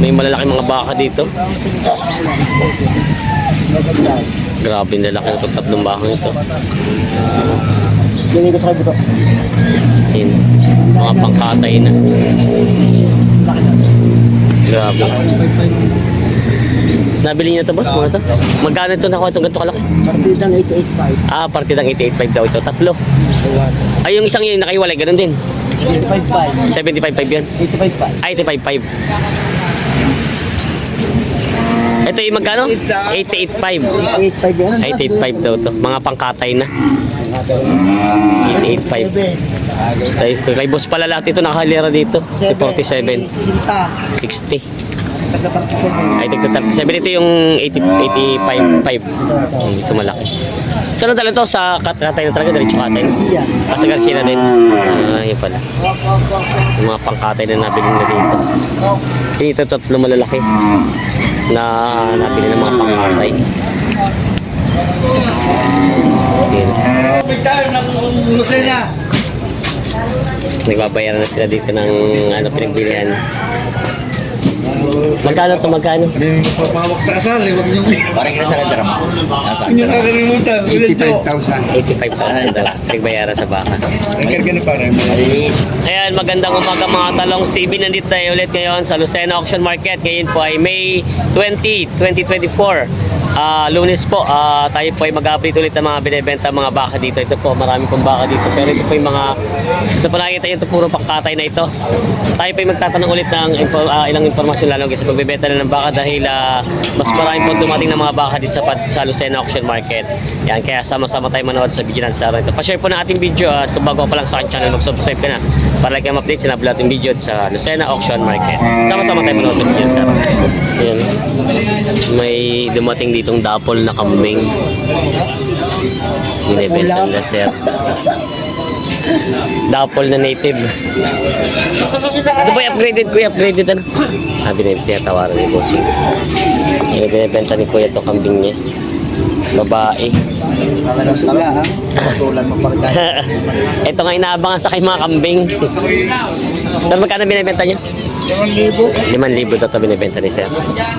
May malalaki mga baka dito. Grabe na laki ng tatlong baka ito. Ganyan ko sa kabuto. Yun. Mga pangkatay na. Grabe. Nabili niyo to boss, mga to? Magkano ito nakuha itong ganito kalaki? Partidang 885. Ah, partidang 885 daw ito. Tatlo. Ay, yung isang yun nakaiwalay, ganun din. 855. 75.5 yan. 855. Ay, 85.5. Ito yung magkano? 88.5. 885 yan. 88.5 daw to. Mga pangkatay na. 88.5. Kay, kay boss pala lahat ito nakahalera dito. 47. 60. 60. Taga 37. Ay, tigto 37. Ito yung 80, 85.5. Hmm, Ito malaki. Saan na to? Sa kat- katay na talaga? Diretso katay? Siya. Ah, sa Garcia na din. Ah, pala. Yung mga pangkatay na nabili na dito. Dito tatlo malalaki na nabili ng mga pangkatay. Nagbabayaran na sila dito ng ano pinagbilihan. Magkano to magkano? Hindi mo papawak sa asal, eh. Huwag niyong... Parang kita sa ladra mo. Nasa Hindi nyo nakalimutan. 85,000. 85,000 daw. Pinagbayaran sa baka. Nagkarga na parang. Ayan, magandang umaga mga talongs TV. Nandito tayo ulit ngayon sa Lucena Auction Market. Ngayon po ay May 20, 2024. Ah, lunes po, ah, tayo po ay mag-update ulit ng mga binibenta mga baka dito. Ito po, marami pong baka dito. Pero ito po yung mga, ito po nakikita ito puro pangkatay na ito. Tayo po ay magtatanong ulit ng info, ah, ilang informasyon lalo sa pagbebenta na ng baka dahil ah, mas marami po dumating ng mga baka dito sa, sa Lucena Auction Market. Yan, kaya sama-sama tayo manood sa video natin sa ito. Pa-share po na ating video at kung bago pa lang sa aking channel, mag-subscribe ka na para like update sa nabulat yung video sa Lucena Auction Market. Sama-sama tayo manood sa video sa araw. May dumating ditong dapol na kambing. Binibenta nila sir. Dapol na native. Ito ba upgraded kuya? Upgraded ano? Ah, binibenta tawaran ni Bossing. Yung binibenta ni kuya to kambing niya. Babae. Ito nga inaabangan sa kay mga kambing. Saan magkano binibenta niyo? 5,000 daw ito binibenta ni Sir.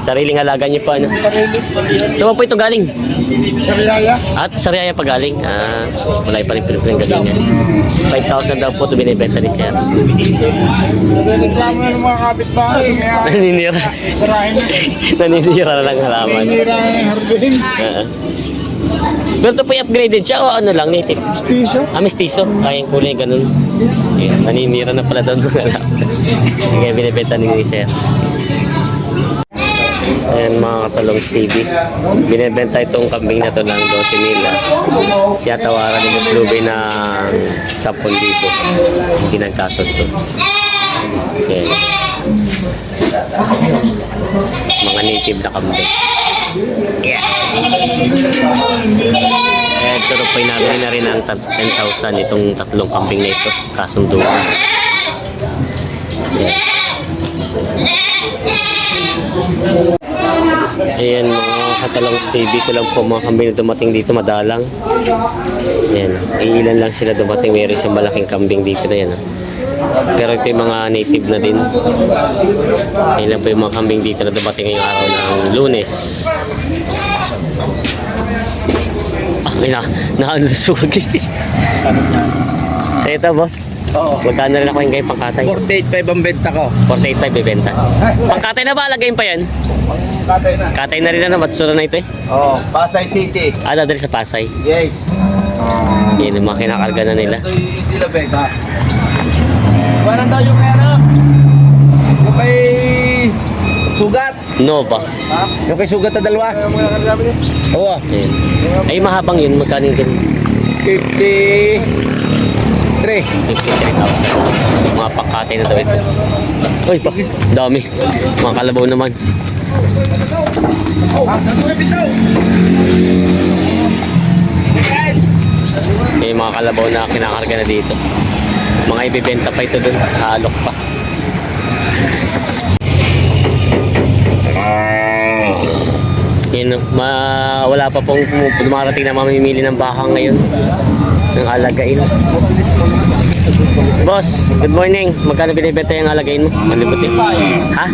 Sariling halaga niyo po ano? Saan po ito galing? Sariyaya. At Sariaya pa galing. Ah, wala pa rin Pilipinas galing yan. 5,000 daw po ito binibenta ni Sir. Nagreklamo na ng mga kapitbahay. Naninira. sarahin na. Naninira na lang halaman. Hinira ng hardin. Ah. Pero ito po upgraded siya o ano lang, native? Piso. Ah, mestizo. Ay, yung kulay, ganun. Ayan, naninira na pala doon mga alam. Kaya binibenta ni Sir. Ayan mga katalong TV. Binibenta itong kambing na to ng 12 nila. Kaya tawaran ni Mas Lube ng 10,000. Hindi nagkasod to. Ayan. Mga native na kambing. Yeah. Eh, pero po nabili na rin ng tat- 10,000 itong tatlong kambing na ito. Kasunduan. Yan. Ayan mga katalong TV ko lang po mga kambing na dumating dito madalang. Ayan. Iilan lang sila dumating. Meron isang malaking kambing dito na yan. ah. Pero ito yung mga native na din. Lang po yung mga kambing dito na dumating ngayong araw ng lunes. Ah, may na, nakalusog. Sa ito, boss. Oo. Magkano rin ako yung kayo pangkatay? 48,500 ang benta ko. 485 bibenta. Pangkatay na ba? Lagayin pa yan? Katay na. Katay na rin na, matsura na ito eh. Oh, Pasay City. Ah, dadali sa Pasay. Yes. Yan, yung mga kinakarga na nila. Sila benta. Parang daw yung pera. Yung kay sugat. No ba? Yung kay sugat na dalawa. Ano mga kanabi niya? Oo. Yan. Ay, mahabang yun. Magkano yung ganun? 53. 53,000. Mga pangkatay na daw ito. Uy, pa. Dami. Mga kalabaw naman. May mga kalabaw na kinakarga na dito. Mga ibibenta pa ito dun. Halok pa. Yan, ma wala pa pong dumarating na mamimili ng baka ngayon. ng alagain. Boss, good morning. Magkano binibenta yung alagain mo? Malibuti. Ha?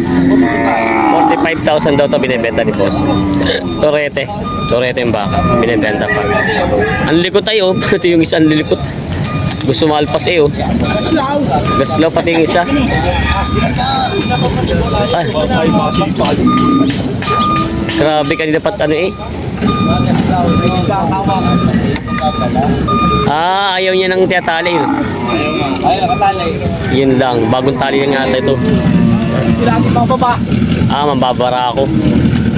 45,000 daw to binibenta ni boss. Torete. Torete yung baka. Binibenta pa. Ang likot tayo. Ito yung isang lilikot. Gusto malpas eh oh. Gaslaw pati yung isa. Ay. Grabe kanina pat ano eh. Ah, ayaw niya ng tiyatali. eh. Ay, nakatalay. Yun lang, bagong tali lang yata ito. Grabe mga baba. Ah, mababara ako.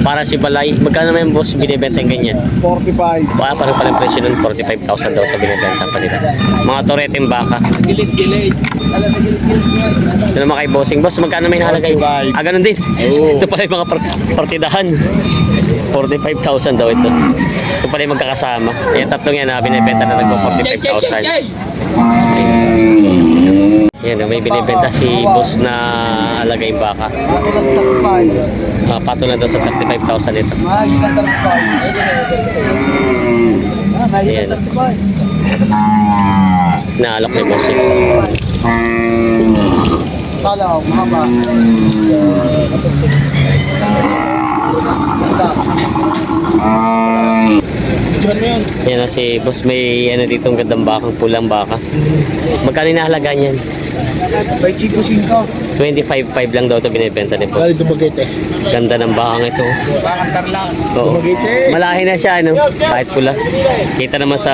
Para si Balay, magkano yung boss binibenta yung ganyan? 45. Wala parang pala presyo nun, 45,000 daw ito binibenta pa nila. Mga toreteng baka. Gilid-gilid. Ito naman kay bossing. Boss, magkano may nakalagay? 45. Ah, ganun din. ito pala yung mga par- partidahan. 45,000 daw ito. Ito pala yung magkakasama. Yung tatlong yan na binibenta na nagpo 45,000. Yan, may binibenta si boss na alagay baka. Na. Uh, pato na daw sa 35,000 ito. Na Ayan. na. Naalok ni bossing. Kala ko, mahaba. Yan na si boss may ano dito ang gandang bakang pulang baka. Magkano nahalaga niyan? By Chico 5. 25.5 lang daw ito binibenta ni boss. Kali dumagete. Ganda ng bakang ito. Bakang tarlac. Oo. Malahi na siya, ano? Kahit pula. Kita naman sa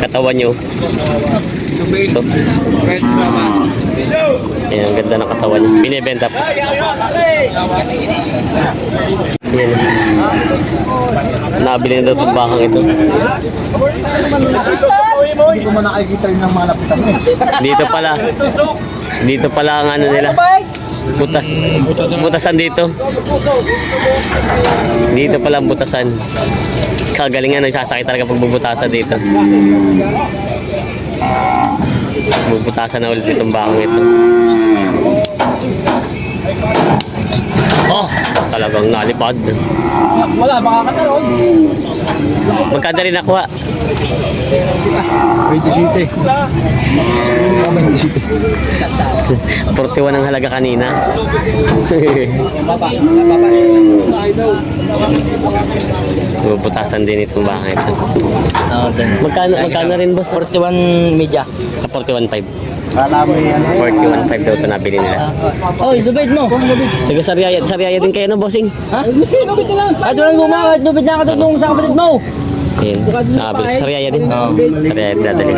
katawan nyo. Subil. Ito. Red mama. Ayan, ang ganda ng katawan niya. Binibenta pa. Ayan. Nabili na daw itong bakang ito. Hindi ko man nakikita yung mga lapitan. Dito pala. Dito pala ang ano nila. Butas. Butasan dito. Dito pala ang butasan. Kagalingan, nagsasakit talaga pag bubutasan dito. Bubutasan na ulit itong bakang ito. Oh, talagang nalipad. Wala, makakatalon. Magkanda rin nakuha. 27. 27. 41 ang halaga kanina. Bubutasan din itong bakang ito. Magkano, magkano rin boss? 41 media. Sa 41.5. Kala mo yan. 41.5 daw ito nabili nila. Oy, lubid mo. Sariaya, Sariaya din kayo no, bossing? Ha? Lubid ka lang. At walang gumakad, lubid na katulong sa kapatid mo. Ayun. Ah, bilis. Sariaya din. Oo. Sariaya din dadali.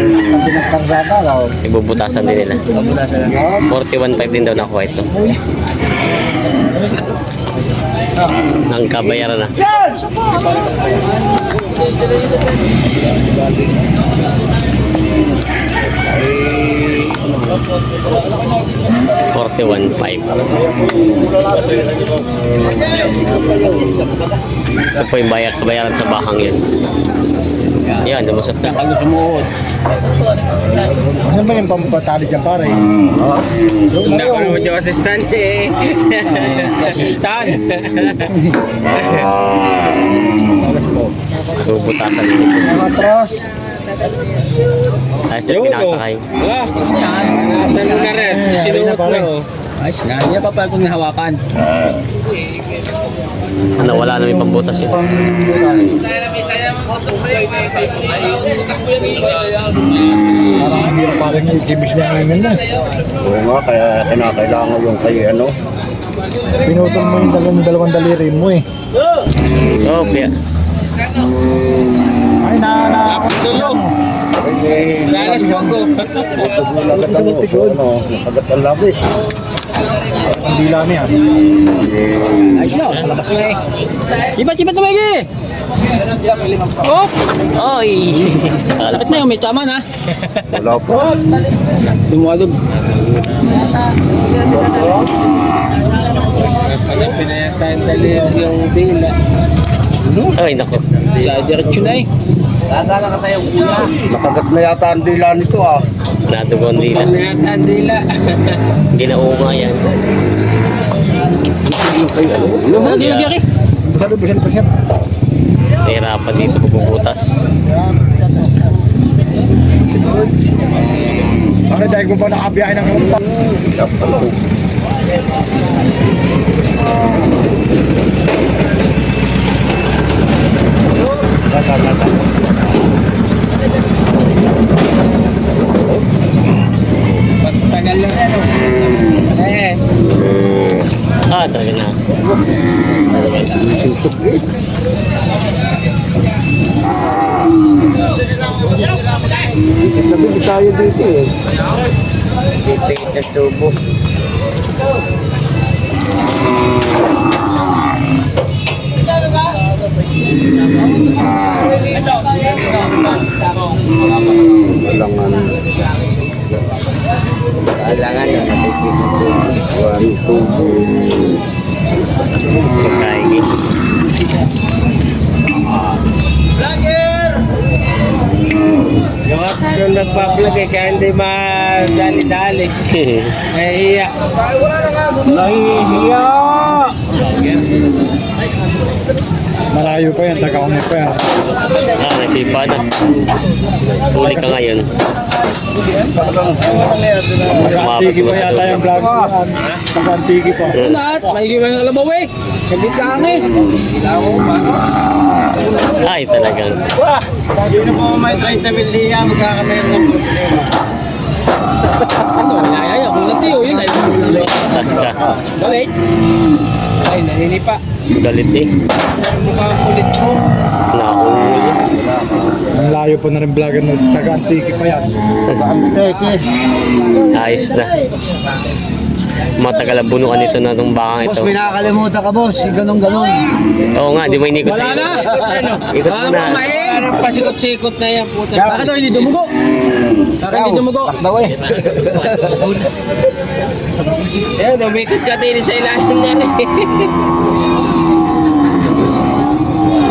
Ibubutasan din nila. Ibubutasan din. 41.5 din daw nakuha ito. Ang kabayaran na. Sir! 41.5 Ito po yung bayad, bayaran sa bahang yun. Yan, dumusot na Ano sumuot Ano ba yung pampatali dyan pare? Hindi ako naman yung assistant eh. Assistant. Puputasan yun Matros Ayos din pinakasakay. Wala. Tanong na rin. Sinuot na oh. Ayos na, hindi pa pala kung nahawakan. Ano, wala na may pambutas yun. Parang parang yung gibis na ngayon na. Oo nga, kaya kinakailangan yung kay ano. Pinutol mo yung dalawang, dalawang daliri mo eh. Oh, kaya. Ay, na, na. Tulong. Ay, Lalas po ko. Tugulagat ano, so ano, nakagat ang labis. Ang dila niya. Ayos na, palabas mo eh. Ibat, ibat na maigi! Oh, Oy! lapit na yun, may tama na. Wala pa. Dumalog. Ano, pinayata yung dali yung dila. Ay, nako. Sa diretsyo na eh. Dadala ka tayo kuya. Nakagat na yata ang dila nito ah. Nadugon nila. Pinayata ang dila. Ginauma yan. Yung kay ano. Ano, di lagyan eh. Basta doon, basta doon. Nahirapan dito pagbubutas. Bakit dahil ko pa nakabiyahe ng kumpa? Tagal lang yan, oh. Eh, Ah, talaga na. Nagigit tayo dito eh. titik na tubo. Walang ano. Kailangan na natitik na tubo. One, two, Pagkain. Yung ako yung nagpa-vlog eh, kaya hindi madali-dali. Nahihiya. Nahihiya! Yan, taga-umi pa yan. ah, nagsipa na. Huli ka ngayon. Taga-antiki pa yata yung vlog. Taga-antiki pa. Lahat, maigi ka ng alabaw eh. Kagit lang eh. Ay, talagang. Hindi na po may 30 mil diya, magkakameron ng problema. Ano, yaya, kung natiyo yun ay. Tas ka. Galit. Ay, naninipa. Galit eh. Mukha kulit mo. Nakahuli. Ang layo po na rin vlogger ng taga-antiki pa yan. Taga-antiki. Ayos na. Matagal ang bunuan ito na itong bakang ito. nakakalimutan ka boss. Ganun ganon. Oo nga, di mo inikot Wala sa na. Ikot mo na. Parang pasikot-sikot na yan, puta. Baka daw hindi dumugo. Baka hindi dumugo. Takdaw eh. Yan, umikot ka din sa ilalim niya rin.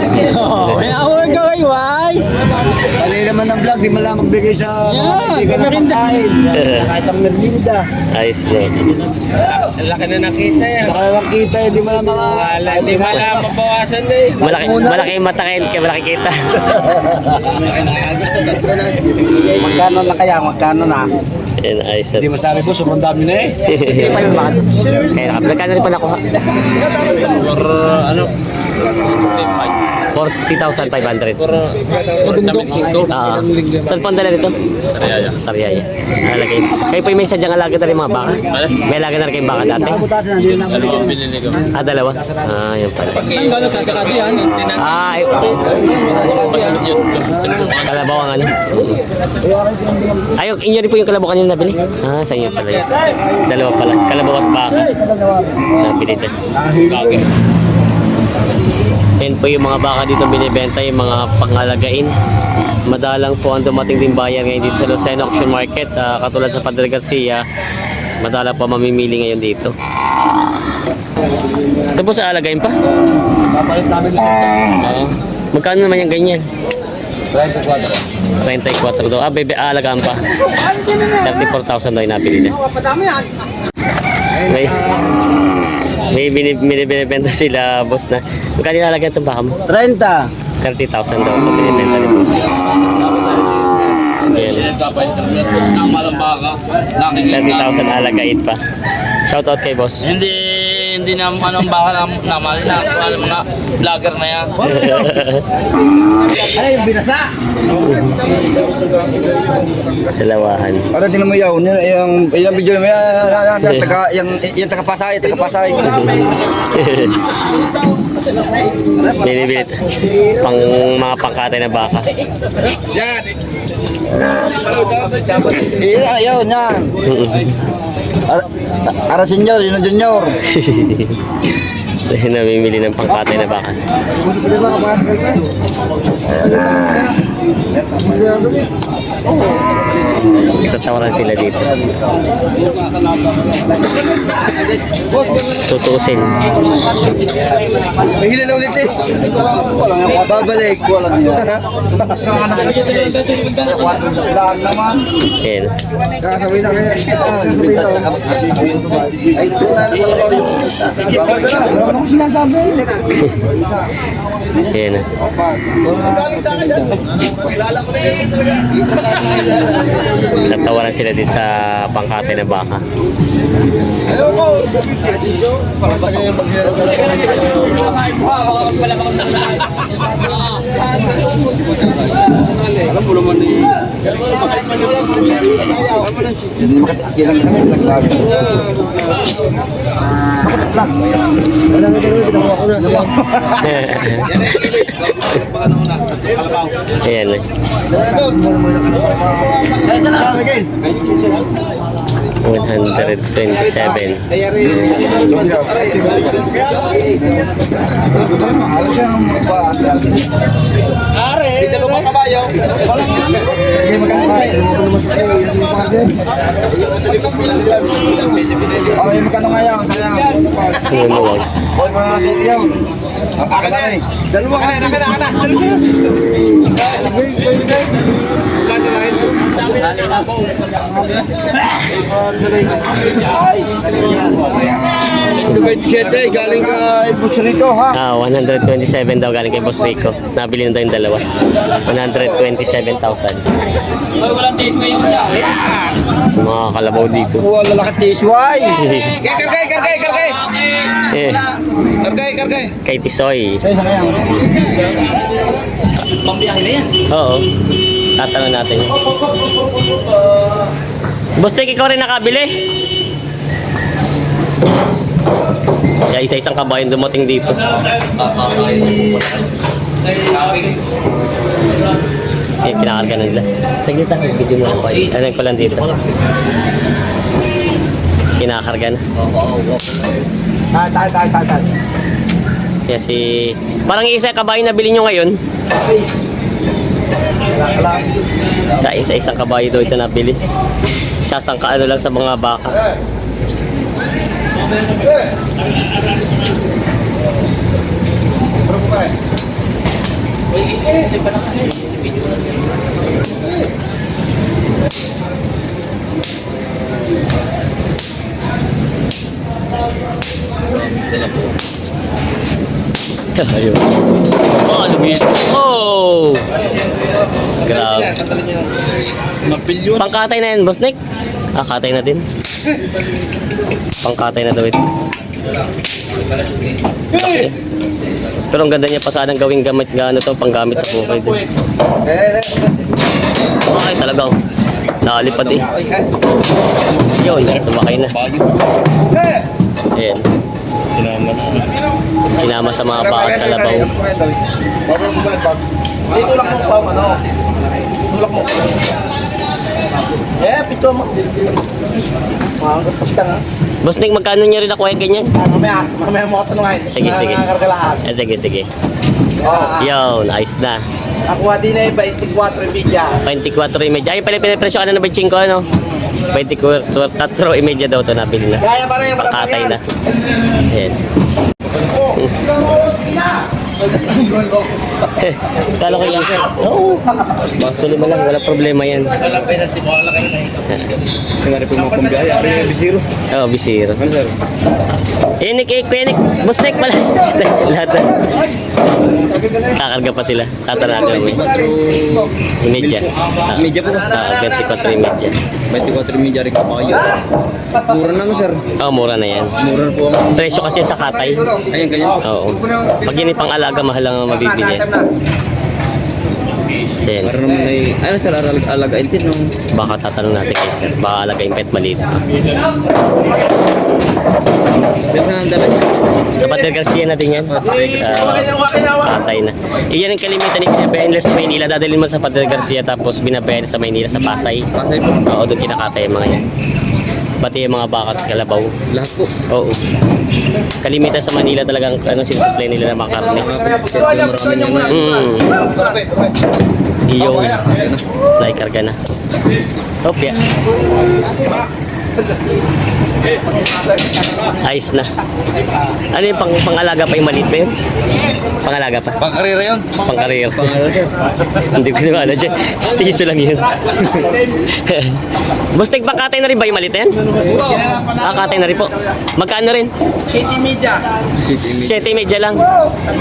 May awag ka kayo ay. Naman ng vlog, di mo lang magbigay sa mga Yeah, kaibigan ng merinda. pagkain. Kahit ang merinda. Ayos na. Laki na nakita yan. Baka lang kita, hindi mo lang mga... Wala, hindi mo alam mabawasan na eh. Malaki, malaki yung mata kayo, kaya malaki kita. Gusto tatlo na. Magkano na kaya? Magkano na? Yan, ayos na. Hindi masabi po, sobrang dami na eh. Kaya nakablog ka na rin pa nakuha. For ano? 40,500. Mexico. Ah, saan pang dala nito? Sariaya. Sariaya. Alagay. Kayo po yung may sadyang alaga na rin mga baka? May alaga na rin kayong baka dati? Hindi na naman. Ah, dalawa? Ah, yan pala. Ang gano'n sa sakati yan. Ah, ay, kalabaw ang ano? Ay, yung inyo rin po yung kalabaw kanina nabili? Ah, sa inyo pala yun. Dalawa pala. Kalabaw at baka. Nabili din. Yan po yung mga baka dito binibenta, yung mga pangalagain. Madalang po ang dumating din bayan ngayon dito sa Lucena Auction Market. Ah, katulad sa Padre Garcia, madalang po mamimili ngayon dito. Ito po sa alagain pa? Papalit namin sa Oo. Magkano naman yung ganyan? 34. 34 daw. Ah, bebe, alagaan pa. 34,000 daw yung nabili na. May, may bini- bini- binibenta sila, boss na. Magkano yung alagaan itong baka mo? 30. 30,000 daw ito binibenta nito. Ayan. 30,000 alagain pa. Shoutout kay boss. Hindi hindi na anong baka na namal na ano, mga vlogger na yan. Ano yung binasa? Dalawahan. Para din mo yaw, yung, yung, yung video mo yan, yan, yan, taga, yung, yung taga Pasay, taga Pasay. Pang mga pangkatay na baka. Iyon, ayaw, yan. Ara, ara senior, yun junior. Namimili ng pangkatay na baka. Tatawaran sila dito. Tutusin. May hila na ulit eh. Babalik. Walang yun. Na daan naman. Ayan. Kakasabay na kaya. Ay, ito na. Ano ko sinasabi? Ayan. Tatawaran sila dito sa pangkate na baka. Hindi makatikilang ka na naglag. Nakataglag. Wala nga ganun, ginawa ko na. Ayan. Again. 127. Are, dito ba kabayo? Hindi Okay, magkano nga yan? Lang. Hoy, mga city yun. Akin na eh. Dalawa ka na, akin na, akin na rin. Ay! galing kay Busrito ha. Ah, 127 daw galing kay Boss Rico. Nabili na daw yung dalawa. 127,000. Mga kalabaw dito. Wala lalaki tisway. Kargay, kargay, kargay. eh, Kargay, kargay. kay Tisoy. Oo. Tatanong natin. Boss Tek, ikaw rin nakabili? Kaya isa-isang kabayan dumating dito. Eh, kinakarga na nila. Sige ta, video mo ako. Ano ko lang dito. Kinakarga na. Tay, tay, tay, tay, tay. Kaya si... Parang isa kabayo na bili nyo ngayon. Kaya isa-isang kabayo daw ito nabili. Sasangka ano lang sa mga baka. Ayun. Oh, ano yun? Oh! Grabe. Pangkatay na yan, boss Nick? Ah, katay na din. Pangkatay na daw ito. Laki. Pero ang ganda niya pa sanang gawing gamit nga ano to, panggamit sa bukay din. Okay, talagang nakalipad eh. Yun, sumakay na. Ayan. Sinama sa mga bakat kalabaw. Dito lang mo pa, ano? Tulak mo. Eh, pito mo. Makakagat pa ka nga. Boss Nick, magkano niya rin nakuha yung ganyan? Ah, mamaya, mamaya mo ako tanungin. Sige, sige. Nangangarga lahat. Eh, sige, sige. Oh, Yun, ayos na. nakuha din na yung 24 media. 24 imedya. Ay, pala pinapresyo ka na ng 25, ano? 24 imedya daw ito nabili na. Kaya pa na yung Pakatay na. Ayan. Namoro sila. Kala ko yung... Oo. Tuloy mo lang, wala problema yan. Kaya po mga pambiyahe, ari yung bisiro. Oo, bisiro. Ano sir? Eh, Nick, eh, Nick, boss Nick pala. Lahat na. Kakarga pa sila. Tatanong natin may imedya. Imedya po. Ah, 24 imedya. 24 media rin kabayo. Mura na no sir. Oo, mura na yan. Mura po ang... Presyo kasi sa katay. Ayan ganyan. Oo. Pag yun pang alaga, mahal lang ang mabibili. Then, Para naman ay... Ano sir, alag alagain din no? baka tatanong natin kay sir. Baka alagayin pet maliit. Sir, saan ang dala niya? Sa Pater Garcia natin yan. Patay na. Iyan ang kalimitan ni binabayan nila sa Maynila. Dadalhin mo sa Pater Garcia tapos binabayan sa Maynila sa Pasay. Pasay po. Oo, doon kinakatay yung mga yan. Pati yung mga bakat kalabaw. Lahat po. Oo. Kalimitan sa Manila talagang ano sinusupply nila ng mga karne. Mm. Iyo. Naikarga na. Opya. Ayos na. Ano yung pang pangalaga pa yung maliit ba yun? Pangalaga pa? Pangkarera yun. Pangkarir. Hindi ko na ano dyan. Stiso lang yun. Bustig pa katay na rin ba yung maliit na yan? Ah, katay na rin po. Magkano rin? City Media. 7 medya lang.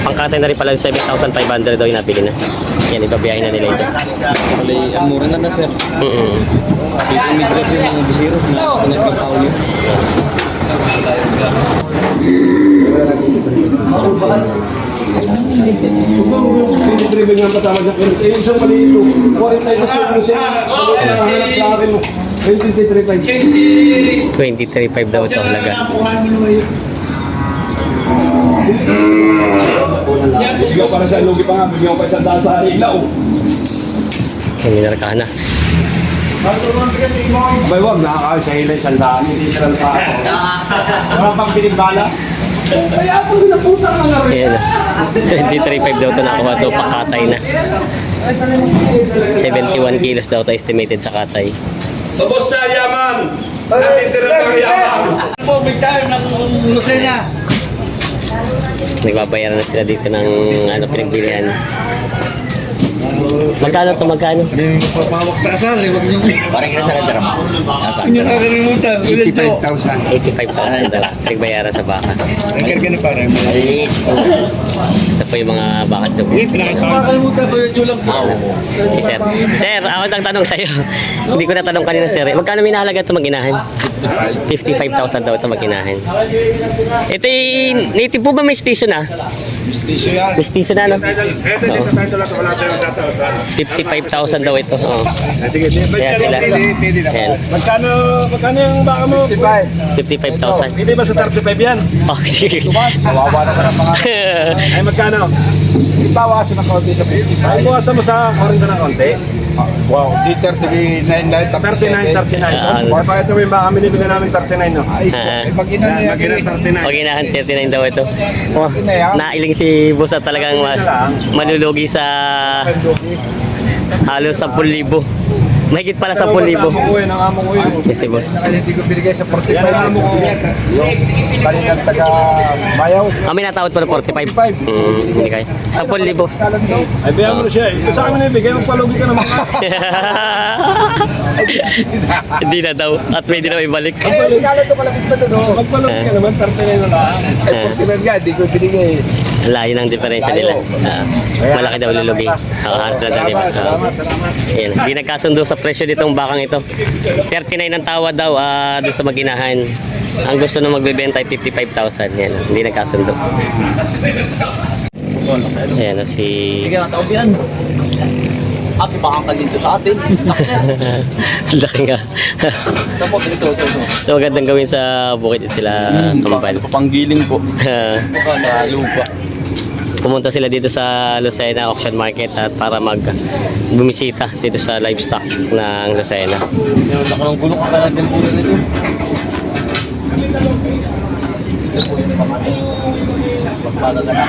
Pangkatay na rin pala 7,500 daw yung napili na. Yan, ibabiyahin na nila ito. Mura na na, sir. Mm-mm. Dito immigration yung mga bisiro na patama dyan. Eh, yung isang maliit ito. 40 na siya. Ano siya? Hanap sa akin. 23.5. 23.5 daw ito halaga. Bigyan para sa lugi pa nga. Bigyan pa isang daan sa ilaw. Yan, minarka na. Abay, wag. Nakakain sa ilaw isang daan. Hindi sila pa. Wala pang binigbala. Kaya po pinaputang mga rin. Ayan na. 23.5 daw ito nakuha ito. Pakatay na. 71 kilos daw ito estimated sa katay. Tapos na yaman. Natitira ng yaman. Po, big time ng Lucena. Nagbabayaran na sila dito ng ano pinagbilihan. Magkano to magkano? Pamawak sa asal, eh, wag niyo. Parang ka sa kadram. Nasa Hindi na nakalimutan. 85,000 daw. Pinagbayaran sa baka. Nagkarga na parang. Maliit. Ito po yung mga baka daw. Nakalimutan po yung julang po. Si Sir. Sir, ako nagtanong sa'yo. Hindi ko natanong kanina, Sir. Magkano minahalaga ito mag-inahin? 55,000 daw ito mag-inahin. Ito yung native po ba may station na? May station na, no? Oo. 55,000 daw ito. Oo. Sige, Kaya sila. Ayan. Magkano, magkano yung baka mo? 55,000. Hindi ba sa 35 yan? Oh, sige. Kawawa na ka ng mga. Ay, magkano? Ibawasan ng konti sa 55. Ay, buwasan mo sa 40 ng konti. Wow, di 39 light. 39, 39. Ah, bakit ito yung baka binibili namin 39, no? Ay, Ah. mag-ina na Yan, mag-ina 39. Pag inahan 39 daw ito. Oh, nailing si Boss at talagang ma- malulugi sa halos 10,000. Mahigit pala 10,000. Ko yun, ang amo ko yun. Yes, si Boss. Ay, hindi ko binigay sa 45. Yan ang amo ko. Yung kaninang taga Mayaw. Kami natawad pa ng 45. Hmm, hindi kaya. 10,000. Ay, bayan mo na siya. eh. Ito sa akin ibigay, magpalugi ka naman. Hindi na daw. At pwede na ibalik. Eh, sinala ito malapit pa doon. oh. Magpalugi ka naman, 39 na lang. Ay, 45 nga, hindi ko binigay. Layo ng diferensya nila. Ah, malaki daw lulugi. Nakaharap lang ng iba. Ah. Yan. Hindi nagkasundo sa presyo nitong bakang ito. 39 ang tawad daw ah, doon sa maginahan. Ang gusto na magbebenta ay 55,000. Yan. Hindi nagkasundo. Ayan na si... Bigyan ng tao yan. At ka dito sa atin. Laki nga. Ito, ito. Ito magandang gawin sa bukid sila kambal. Panggiling po. Baka na lupa. Pumunta sila dito sa Lucena Auction Market at para mag bumisita dito sa livestock ng Lucena. Meron ako ng gulong ka natin po na nito. Ito po yung pamati. Pagpala na.